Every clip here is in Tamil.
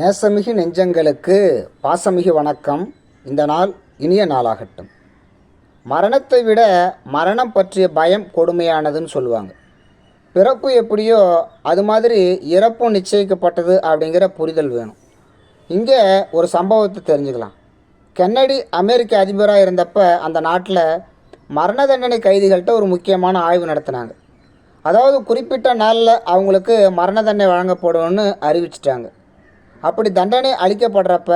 நேசமிகு நெஞ்சங்களுக்கு பாசமிகு வணக்கம். இந்த நாள் இனிய நாளாகட்டும். மரணத்தை விட மரணம் பற்றிய பயம் கொடுமையானதுன்னு சொல்லுவாங்க. பிறப்பு எப்படியோ அது மாதிரி இறப்பும் நிச்சயிக்கப்பட்டது அப்படிங்கிற புரிதல் வேணும். இங்கே ஒரு சம்பவத்தை தெரிஞ்சுக்கலாம். கென்னடி அமெரிக்க அதிபராக இருந்தப்ப அந்த நாட்டில் மரண தண்டனை கைதிகள்கிட்ட ஒரு முக்கியமான ஆய்வு நடத்தினாங்க. அதாவது குறிப்பிட்ட நாளில் அவங்களுக்கு மரண தண்டனை வழங்கப்படும்னு அறிவிச்சிட்டாங்க. அப்படி தண்டனை அளிக்கப்படுறப்ப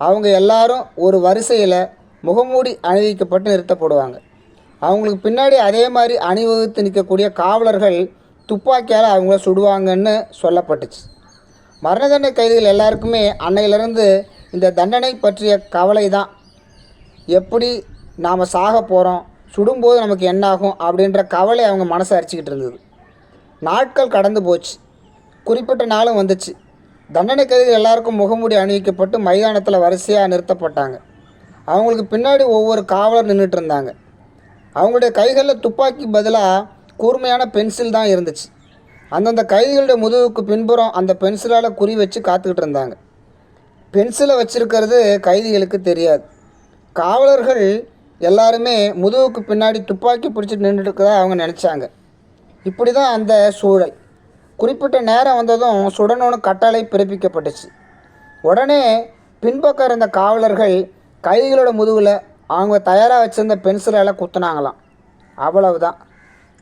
அவங்க எல்லாரும் ஒரு வரிசையில் முகமூடி அணிவிக்கப்பட்டு நிறுத்தப்படுவாங்க. அவங்களுக்கு பின்னாடி அதே மாதிரி அணிவகுத்து நிற்கக்கூடிய காவலர்கள் துப்பாக்கியால் அவங்கள சுடுவாங்கன்னு சொல்லப்பட்டுச்சு. மரண தண்டனை கைதிகள் எல்லாருக்குமே அன்னையிலிருந்து இந்த தண்டனை பற்றிய கவலை தான் எப்படி நாம் சாக போகிறோம் சுடும்போது நமக்கு என்னாகும் அப்படின்ற கவலை அவங்க மனசை அரிச்சிக்கிட்டு இருந்தது. நாட்கள் கடந்து போச்சு. குறிப்பிட்ட நாளும் வந்துச்சு. தண்டனை கைதிகள் எல்லாருக்கும் முகமூடி அணிவிக்கப்பட்டு மைதானத்தில் வரிசையாக நிறுத்தப்பட்டாங்க. அவங்களுக்கு பின்னாடி ஒவ்வொரு காவலர் நின்றுட்டு இருந்தாங்க. அவங்களுடைய கைகளில் துப்பாக்கி பதிலாக கூர்மையான பென்சில் தான் இருந்துச்சு. அந்தந்த கைதிகளுடைய முதுகுக்கு பின்புறம் அந்த பென்சிலால் குறி வச்சு காத்துக்கிட்டு இருந்தாங்க. பென்சிலை வச்சுருக்கிறது கைதிகளுக்கு தெரியாது. காவலர்கள் எல்லாருமே முதுகுக்கு பின்னாடி துப்பாக்கி பிடிச்சிட்டு நின்றுட்டு இருக்கிறதா அவங்க நினச்சாங்க. இப்படி தான் அந்த சூழல். குறிப்பிட்ட நேரம் வந்ததும் சுடணும்னு கட்டளை பிறப்பிக்கப்பட்டுச்சு. உடனே பின்பக்கம் இருந்த காவலர்கள் கைதிகளோட முதுகில் அவங்க தயாராக வச்சுருந்த பென்சிலால் குத்துனாங்களாம். அவ்வளவுதான்.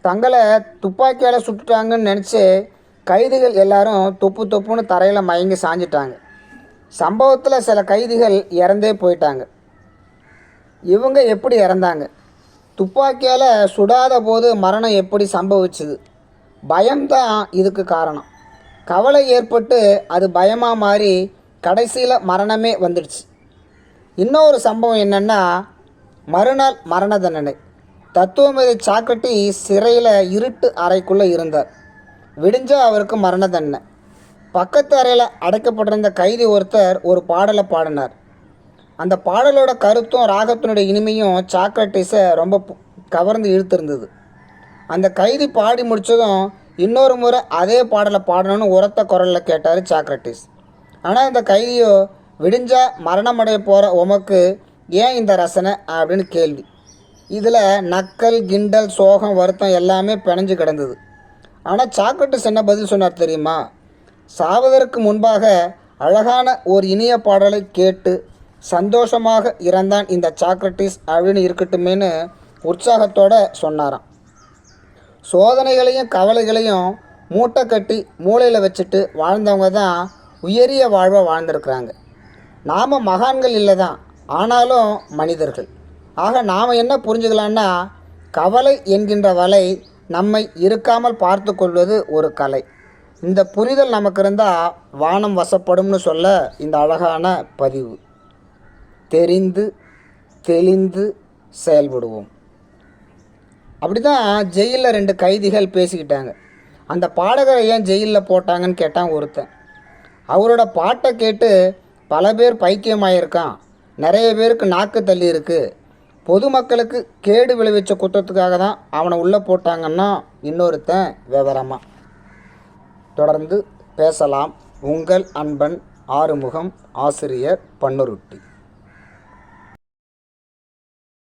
தங்களை துப்பாக்கியால் சுட்டுட்டாங்கன்னு நினச்சி கைதிகள் எல்லாரும் தொப்பு தொப்புன்னு தரையில் மயங்கி சாஞ்சிட்டாங்க. சம்பவத்தில் சில கைதிகள் இறந்தே போயிட்டாங்க. இவங்க எப்படி இறந்தாங்க? துப்பாக்கியால் சுடாத போது மரணம் எப்படி சம்பவிச்சுது? பயம்தான் இதுக்கு காரணம். கவலை ஏற்பட்டு அது பயமாக மாறி கடைசியில் மரணமே வந்துடுச்சு. இன்னொரு சம்பவம் என்னென்னா மறுநாள் மரண தண்டனை. தத்துவமதி சாக்கட்டி சிறையில் இருட்டு அறைக்குள்ளே இருந்தார். விடிஞ்சால் அவருக்கு மரண தண்டனை. பக்கத்து அறையில் அடைக்கப்பட்டிருந்த கைதி ஒருத்தர் ஒரு பாடலை பாடினார். அந்த பாடலோட கருத்தும் ராகத்தினுடைய இனிமையும் சாக்ரட்டிஸை ரொம்ப கவர்ந்து இழுத்திருந்தது. அந்த கைதி பாடி முடித்ததும் இன்னொரு முறை அதே பாடலை பாடணும்னு உரத்த குரலில் கேட்டார் சாக்ரட்டிஸ். ஆனால் இந்த கைதியோ விடிஞ்சா மரணமடைய போகிற உமக்கு ஏன் இந்த ரசனை அப்படின்னு கேள்வி. இதில் நக்கல் கிண்டல் சோகம் வருத்தம் எல்லாமே பிணைஞ்சு கிடந்தது. ஆனால் சாக்ரட்டிஸ் என்ன பதில் சொன்னார் தெரியுமா? சாவதற்கு முன்பாக அழகான ஒரு இனிய பாடலை கேட்டு சந்தோஷமாக இறந்தான் இந்த சாக்ரட்டிஸ் அப்படின்னு இருக்கட்டுமேன்னு உற்சாகத்தோடு சொன்னாராம். சோதனைகளையும் கவலைகளையும் மூட்டை கட்டி மூளையில் வச்சுட்டு வாழ்ந்தவங்க தான் உயரிய வாழ்வை வாழ்ந்திருக்கிறாங்க. நாம் மகான்கள் இல்லை தான் ஆனாலும் மனிதர்கள். ஆக நாம் என்ன புரிஞ்சுக்கலான்னா கவலை என்கின்ற வலை நம்மை இருக்காமல் பார்த்து கொள்வது ஒரு கலை. இந்த புரிதல் நமக்கு இருந்தால் வானம் வசப்படும்னு சொல்ல இந்த அழகான பதிவு. தெரிந்து தெளிந்து செயல்படுவோம். அப்படி தான் ஜெயிலில் ரெண்டு கைதிகள் பேசிக்கிட்டாங்க. அந்த பாடகரை ஏன் ஜெயிலில் போட்டாங்கன்னு கேட்டான் ஒருத்தன். அவரோட பாட்டை கேட்டு பல பேர் பைத்தியமாயிருக்கான் நிறைய பேருக்கு நாக்கு தள்ளி இருக்குது பொதுமக்களுக்கு கேடு விளைவிச்ச குற்றத்துக்காக தான் அவனை உள்ளே போட்டாங்கன்னா இன்னொருத்தன் விவரமாக தொடர்ந்து பேசலாம் உங்கள் அன்பன் ஆறுமுகம் ஆசிரியர் பன்னுருட்டி.